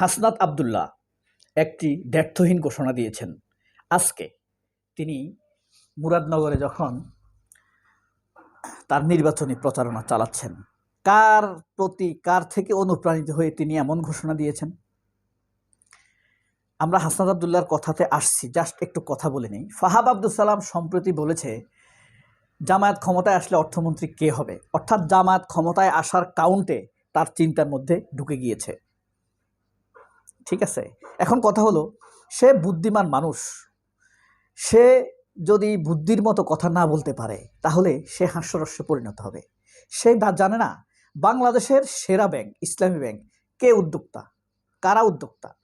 হাসনাত আবদুল্লাহ একটি ব্যর্থহীন ঘোষণা দিয়েছেন। আজকে তিনি মুরাদনগরে যখন তার নির্বাচনী প্রচারণা চালাচ্ছেন, কার প্রতি কার থেকে অনুপ্রাণিত হয়ে তিনি এমন ঘোষণা দিয়েছেন? আমরা হাসনাত আবদুল্লার কথাতে আসছি, জাস্ট একটু কথা বলে নিই। ফাহাব আব্দুল সালাম সম্প্রতি বলেছে, জামায়াত ক্ষমতায় আসলে অর্থমন্ত্রী কে হবে? অর্থাৎ জামায়াত ক্ষমতায় আসার কাউন্টে তার চিন্তার মধ্যে ঢুকে গিয়েছে। ঠিক আছে? এখন কথা হলো, সে বুদ্ধিমান মানুষ। সে যদি বুদ্ধির মতো কথা না বলতে পারে, তাহলে সে হাস্যরস্যে পরিণত হবে। সে জানে না, বাংলাদেশের সেরা ব্যাংক, ইসলামী ব্যাংক, কে উদ্যোক্তা? কারা উদ্যোক্তা?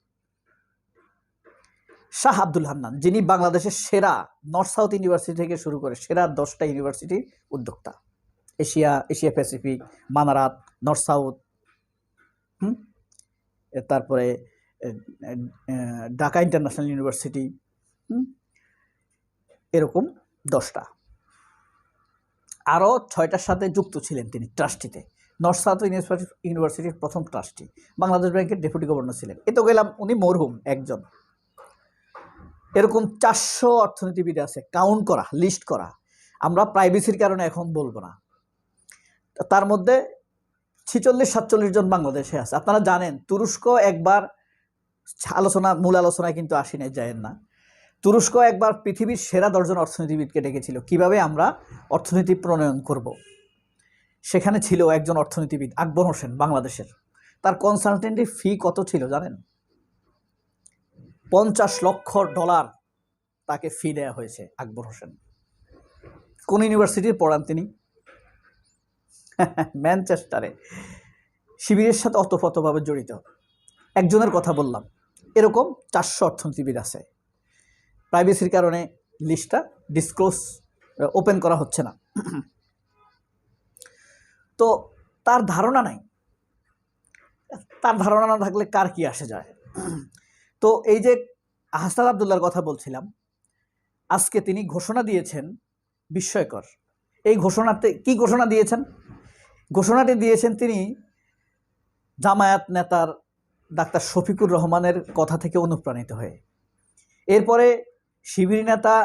শাহ আব্দুল হান্নান, যিনি বাংলাদেশের সেরা নর্থ সাউথ ইউনিভার্সিটি থেকে শুরু করে সেরা দশটা ইউনিভার্সিটির উদ্যোক্তা। Asia Asia Pacific, Manarat, North South, হুম? তারপরে ঢাকা ইন্টারন্যাশনাল ইউনিভার্সিটি এরকম দশটা। আরও ছয়টার সাথে যুক্ত ছিলেন তিনি ট্রাস্টিতে। নর্থ সাউথ ইউনিভার্সিটি, ইউনিভার্সিটির প্রথম ট্রাস্টি। বাংলাদেশ ব্যাংকের ডেপুটি গভর্নর ছিলেন। এ তো গেলাম উনি মরহুম একজন। এরকম চারশো অর্থনীতিবিদ আছে, কাউন্ট করা, লিস্ট করা। আমরা প্রাইভেসির কারণে এখন বলব না। তার মধ্যে ছিচল্লিশ সাতচল্লিশ জন বাংলাদেশে আছে। আপনারা জানেন, তুরস্ক একবার আলোচনা, মূল আলোচনায় কিন্তু আসি নাই যায়েন না তুরস্ক একবার পৃথিবীর সেরা দশজন অর্থনীতিবিদকে ডেকেছিল। কীভাবে আমরা অর্থনীতি প্রণয়ন করব। সেখানে ছিল একজন অর্থনীতিবিদ, আকবর হোসেন, বাংলাদেশের। তার কনসালটেন্টের ফি কত ছিল জানেন? পঞ্চাশ লক্ষ ডলার তাকে ফি দেওয়া হয়েছে আকবর হোসেন। কোন ইউনিভার্সিটির পড়ান তিনি? ম্যানচেস্টারে। শিবিরের সাথে অতপ্রতভাবে জড়িত। একজনের কথা বললাম। এরকম চারশো অর্থনীতিবিদ আছে। প্রাইভেসির কারণে লিস্টটা ডিসক্লোজ ওপেন করা হচ্ছে না। তো তার ধারণা নাই। তার ধারণা না থাকলে কার কি আসে যায়? তো এই যে হাসান আবদুল্লার কথা বলছিলাম, আজকে তিনি ঘোষণা দিয়েছেন বিস্ময়কর। এই ঘোষণাতে কি ঘোষণা দিয়েছেন? ঘোষণাটি দিয়েছেন তিনি জামায়াত নেতার ডাক্তার শফিকুর রহমানের কথা থেকে অনুপ্রাণিত হয়ে। এরপরে শিবির নেতা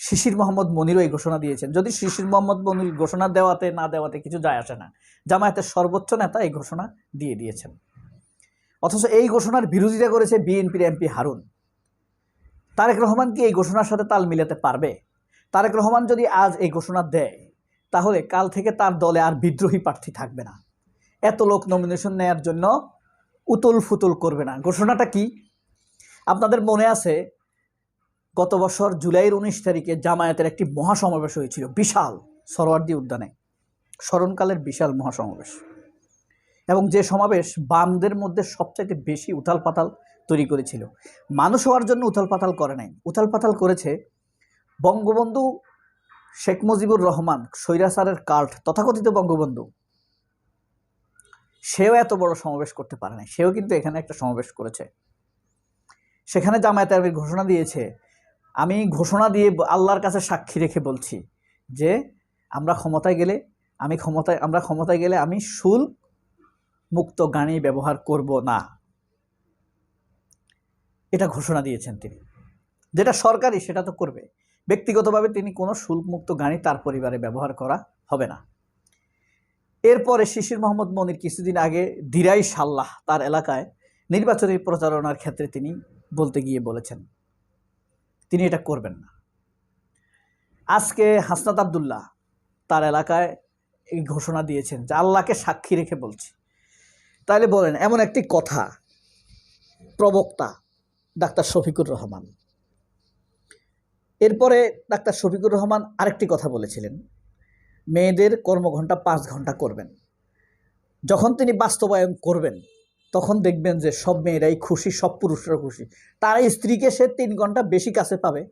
শিশির মোহাম্মদ মনিরও এই ঘোষণা দিয়েছেন। যদি শিশির মোহাম্মদ মনির ঘোষণা দেওয়াতে না দেওয়াতে কিছু যায় আসে না। জামায়াতের সর্বোচ্চ নেতা এই ঘোষণা দিয়ে দিয়েছেন। অথচ এই ঘোষণার বিরোধিতা করেছে বিএনপির এমপি হারুন। তারেক রহমান কি এই ঘোষণার সাথে তাল মিলাতে পারবে? তারেক রহমান যদি আজ এই ঘোষণা দেয়, তাহলে কাল থেকে তার দলে আর বিদ্রোহী প্রার্থী থাকবে না। এত লোক নমিনেশন নেয়ার জন্য উতল ফুতল করবে না। ঘোষণাটা কি? আপনাদের মনে আছে, গত বছর জুলাইয়ের উনিশ তারিখে জামায়াতের একটি মহাসমাবেশ হয়েছিল, বিশাল সরোয়ার্দি উদ্যানে, স্মরণকালের বিশাল মহাসমাবেশ। এবং যে সমাবেশ বামদের মধ্যে সবচাইতে বেশি উথাল পাতাল তৈরি করেছিল। মানুষ হওয়ার জন্য উথাল পাতাল করে নাই। উথাল পাতাল করেছে বঙ্গবন্ধু শেখ মুজিবুর রহমান, স্বৈরাচারের কাল্ট তথাকথিত বঙ্গবন্ধু। সেও এত বড় সমাবেশ করতে পারে নাই। সেও কিন্তু এখানে একটা সমাবেশ করেছে। সেখানে জামায়াত আরবির ঘোষণা দিয়েছে। আমি ঘোষণা দিয়ে আল্লাহর কাছে সাক্ষী রেখে বলছি যে, আমরা ক্ষমতায় গেলে, আমি ক্ষমতায়, আমরা ক্ষমতায় গেলে আমি শুল্ক মুক্ত গাড়ি ব্যবহার করব না। এটা ঘোষণা দিয়েছেন তিনি। যেটা সরকারি, সেটা তো করবে। ব্যক্তিগতভাবে তিনি কোনো শুল্কমুক্ত গাড়ি তার পরিবারে ব্যবহার করা হবে না। এরপরে শিশির মোহাম্মদ মনির কিছুদিন আগে দিরাই সাল্লাহ তার এলাকায় নির্বাচনী প্রচারণার ক্ষেত্রে তিনি বলতে গিয়ে বলেছেন, তিনি এটা করবেন না। আজকে হাসনাত আবদুল্লাহ তার এলাকায় এই ঘোষণা দিয়েছেন যে আল্লাহকে সাক্ষী রেখে বলছি। তাহলে বলেন, এমন একটি কথা প্রবক্তা ডাক্তার শফিকুর রহমান, এরপরে ডাক্তার শফিকুর রহমান আরেকটি কথা বলেছিলেন। মেয়েদের কর্মঘণ্টা পাঁচ ঘণ্টা করবেন। যখন তিনি বাস্তবায়ন করবেন, তখন দেখবেন যে সব মেয়েরাই খুশি, সব পুরুষরা খুশি। তার স্ত্রীকে সে তিন ঘণ্টা বেশি কাছে পাবে।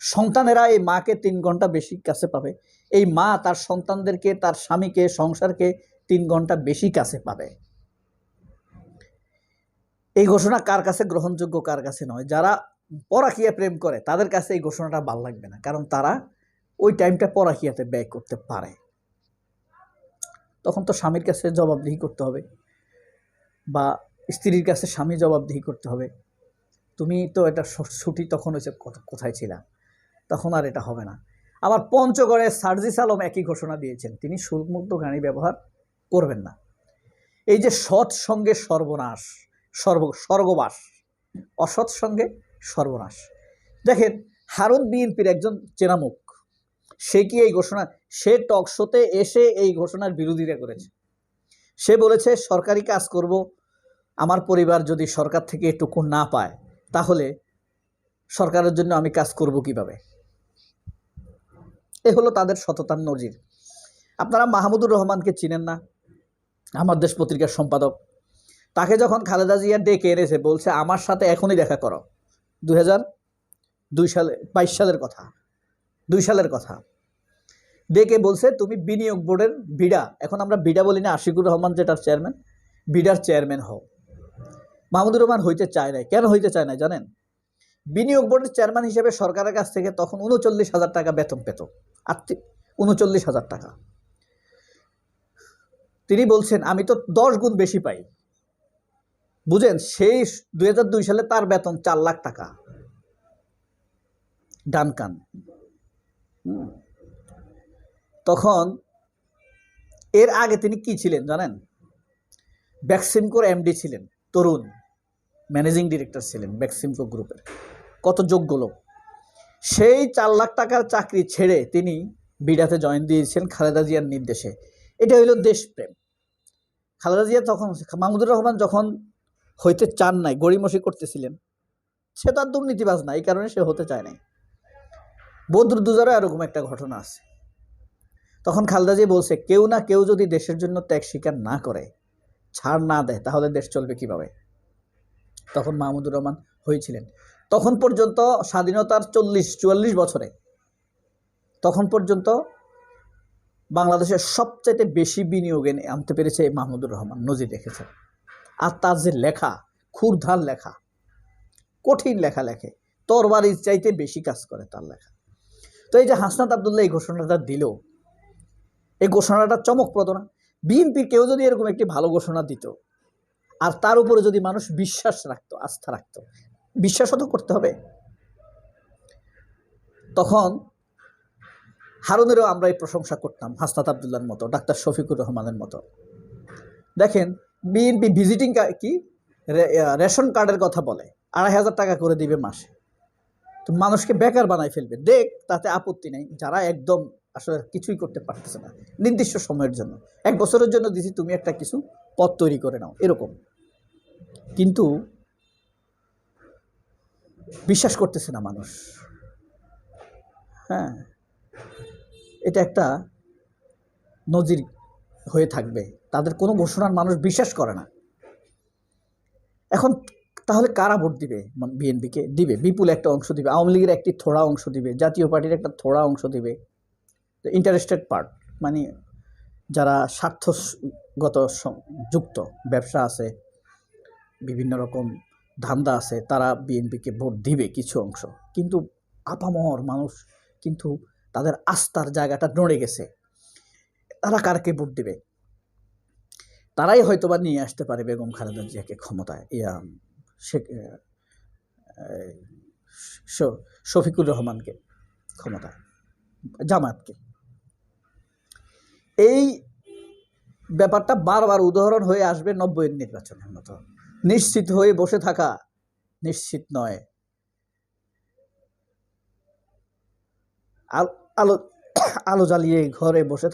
সন্তানেরা এই মাকে তিন ঘণ্টা বেশি কাছে পাবে। এই মা তার সন্তানদেরকে, তার স্বামীকে, সংসারকে তিন ঘণ্টা বেশি কাছে পাবে। এই ঘোষণা কার কাছে? গ্রহণযোগ্য কার কাছে নয়। যারা পরাকিয়া প্রেম করে, তাদের কাছে এই ঘোষণাটা ভালো লাগবে না। কারণ তারা ওই টাইমটা পরাকিয়াতে ব্যয় করতে পারে। তখন তো স্বামীর কাছে জবাবদিহি করতে হবে বা স্ত্রীর কাছে স্বামী জবাবদিহি করতে হবে। তুমি তো এটা ছুটি তখন হয়েছে কোথায় ছিলা? তখন আর এটা হবে না। আবার পঞ্চগড়ে সার্জিস আলম একই ঘোষণা দিয়েছেন, তিনি সুরমুক্ত গাড়ি ব্যবহার করবেন না। এই যে সৎ সঙ্গে সর্বনাশ, সর্ব, স্বর্গবাস, অসৎ সঙ্গে সর্বনাশ। দেখেন, হারুন বিএনপির একজন চেনামুখ সে কি এই ঘোষণা, সে টক শোতে এসে এই ঘোষণার বিরোধিতা করেছে। সে বলেছে, সরকারি কাজ করব, আমার পরিবার যদি সরকার থেকে এটুকু না পায়, তাহলে সরকারের জন্য আমি কাজ করব কীভাবে? এ হলো তাদের সততার নজির। আপনারা মাহমুদুর রহমানকে চিনেন না, আমার দেশ পত্রিকার সম্পাদক। তাকে যখন খালেদা জিয়া ডেকে এনেছে, বলছে, আমার সাথে এখনই দেখা করো। দু হাজার দুই সালে, বাইশ সালের কথা, দুই সালের কথা। ডেকে বলছে, তুমি বিনিয়োগ বোর্ডের বিডা। এখন আমরা বিডা বলি না, আশিকুর রহমান যেটার চেয়ারম্যান, বিডার চেয়ারম্যান হও। মাহমুদুর রহমান হইতে চায় নাই। কেন হইতে চায় না জানেন? বিনিয়োগ বোর্ডের চেয়ারম্যান হিসেবে সরকারের কাছ থেকে তখন উনচল্লিশ হাজার টাকা বেতন পেত। আত্মি উনচল্লিশ হাজার টাকা। তিনি বলছেন, আমি তো দশ গুণ বেশি পাই। বুঝেন, সেই দুই সালে তার বেতন চার লাখ টাকা। ডানকান। হুম। তখন এর আগে তিনি কি ছিলেন জানেন? ব্যাক্সিমকোর এমডি ছিলেন, তরুণ ম্যানেজিং ডিরেক্টর ছিলেন ব্যাক্সিমকো গ্রুপের, কত যোগ্য লোক। সেই চার লাখ টাকার চাকরি ছেড়ে তিনি বিডাতে জয়েন দিয়েছেন খালেদা জিয়ার নির্দেশে। এটা হইল দেশপ্রেম। খালেদা জিয়া তখন, মাহমুদুর রহমান যখন হইতে চান নাই, গড়িমসি করতেছিলেন, সে তার দুর্নীতিবাজ না, এই কারণে সে হতে চায় নাই। বদর দুজারে এরকম একটা ঘটনা আছে। তখন খালেদা জিয়া বলছে, কেউ না কেউ যদি দেশের জন্য ত্যাগ স্বীকার না করে, ছাড় না দেয়, তাহলে দেশ চলবে কীভাবে? তখন মাহমুদুর রহমান হয়েছিলেন। তখন পর্যন্ত স্বাধীনতার চল্লিশ, চুয়াল্লিশ বছরে, তখন পর্যন্ত বাংলাদেশের সবচাইতে বেশি বিনিয়োগ এনে আনতে পেরেছে মাহমুদুর রহমান, নজির রেখেছেন আর তার যে লেখা ক্ষুরধার লেখা, কঠিন লেখা লেখে, তরবারির চাইতে বেশি কাজ করে তার লেখা। তো এই যে হাসনাত আবদুল্লাহ এই ঘোষণাটা দিল এই ঘোষণাটা চমকপ্রদ না। বিএনপির কেউ যদি এরকম একটি ভালো ঘোষণা দিত, আর তার উপরে যদি মানুষ বিশ্বাস রাখতো, আস্থা রাখতো, বিশ্বাসও তো করতে হবে। তখন হারুনেরও আমরা এই প্রশংসা করতাম, হাসনাত আবদুল্লার মতো, ডাক্তার শফিকুর রহমানের মতো। দেখেন, বিএনপি ভিজিটিং কি রেশন কার্ডের কথা বলে, আড়াই হাজার টাকা করে দিবে মাসে। তো মানুষকে বেকার বানাই ফেলবে। দেখ, তাতে আপত্তি নেই। যারা একদম আসলে কিছুই করতে পারতেছে না। নির্দিষ্ট সময়ের জন্য। এক বছরের জন্য দিছি, তুমি একটা কিছু পথ তৈরি করে নাও। এরকম। কিন্তু বিশ্বাস করতেছে না মানুষ। হ্যাঁ। এটা একটা নজির হয়ে থাকবে। তাদের কোনো ঘোষণার মানুষ বিশ্বাস করে না। এখন তাহলে কারা ভোট দিবে? বিএনপিকে দিবে। বিপুল একটা অংশ দিবে। আওয়ামী লীগের একটি থোড়া অংশ দিবে। জাতীয় পার্টির একটা থোড়া অংশ দিবে। ইন্টারেস্টেড পার্ট মানে যারা স্বার্থগত যুক্ত, ব্যবসা আছে, বিভিন্ন রকম ধান্দা আছে, তারা বিএনপিকে ভোট দিবে কিছু অংশ। কিন্তু আপামর মানুষ কিন্তু তাদের আস্থার জায়গাটা নড়ে গেছে। তারা কারকে ভোট দিবে? তারাই হয়তোবা নিয়ে আসতে পারে বেগম খালেদা জিয়াকে ক্ষমতায়। ইয়া, শেখ শফিকুর রহমানকে ক্ষমতায় জামাতকে এই ব্যাপারটা বারবার উদাহরণ হয়ে আসবে নব্বইয়ের নির্বাচনের মতো। নিশ্চিত হয়ে বসে থাকা নিশ্চিত নয়। আল- আলো জ্বালিয়ে ঘরে বসে